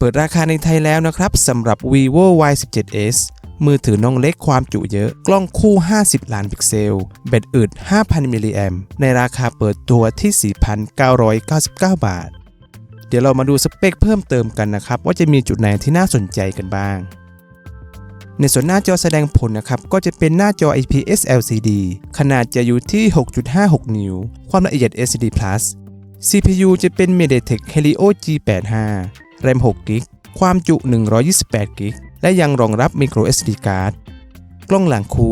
เปิดราคาในไทยแล้วนะครับสำหรับ vivo y 1 7 s มือถือน้องเล็กความจุเยอะ กล้องคู่ 50 ล้านพิกเซล แบตอึด 5,000 มิลลิแอมในราคาเปิดตัวที่ 4,999 บาท เดี๋ยวเรามาดูสเปคเพิ่มเติมกันนะครับ ว่าจะมีจุดไหนที่น่าสนใจกันบ้าง ในส่วนหน้าจอแสดงผลนะครับ ก็จะเป็นหน้าจอ IPS LCD ขนาดจะอยู่ที่ 6.56 นิ้ว ความละเอียด SD Plus CPU จะเป็น MediaTek Helio G85 RAM 6 g b ความจุ 128 g b และยังรองรับ Micro SD card กล้องหลังคู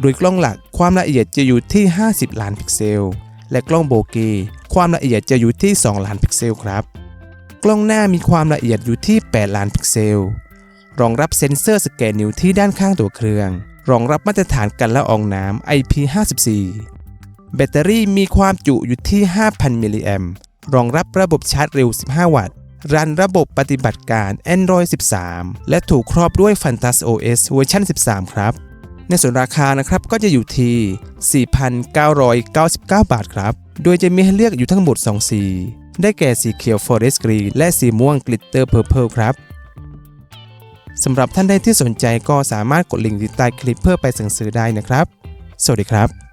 โดยกล้องหลักความละเอียดจะอยู่ที่ 50 ล้านพิกเซล และกล้องโบเกความละเอียดจะอยู่ที่ 2 ล้านพิกเซลครับ กล้องหน้ามีความละเอียดอยู่ที่ 8 ล้านพิกเซล รองรับเซ็นเซอร์สแกนนิ้วที่ด้านข้างตัวเครื่อง รองรับมาตรฐานกันละอองน้ำ IP54 แบตเตอรี่มีความจุอยู่ที่ 5,000 มิลลิแอมรองรับระบบชาร์จเร็ว 15 วัตต์ รันระบบปฏิบัติการ Android 13 และถูกครอบด้วย Fantas OS เวอร์ชัน13 ครับ ในส่วนราคานะครับก็จะอยู่ที่ 4,999 บาทครับ โดยจะมีให้เลือกอยู่ทั้งหมด 2 สี ได้แก่สีเขียว Forest Green และสีม่วง Glitter Purple ครับสำหรับท่านใดที่สนใจก็สามารถกดลิงก์ที่ใต้คลิปเพื่อไปสั่งซื้อได้นะครับ สวัสดีครับ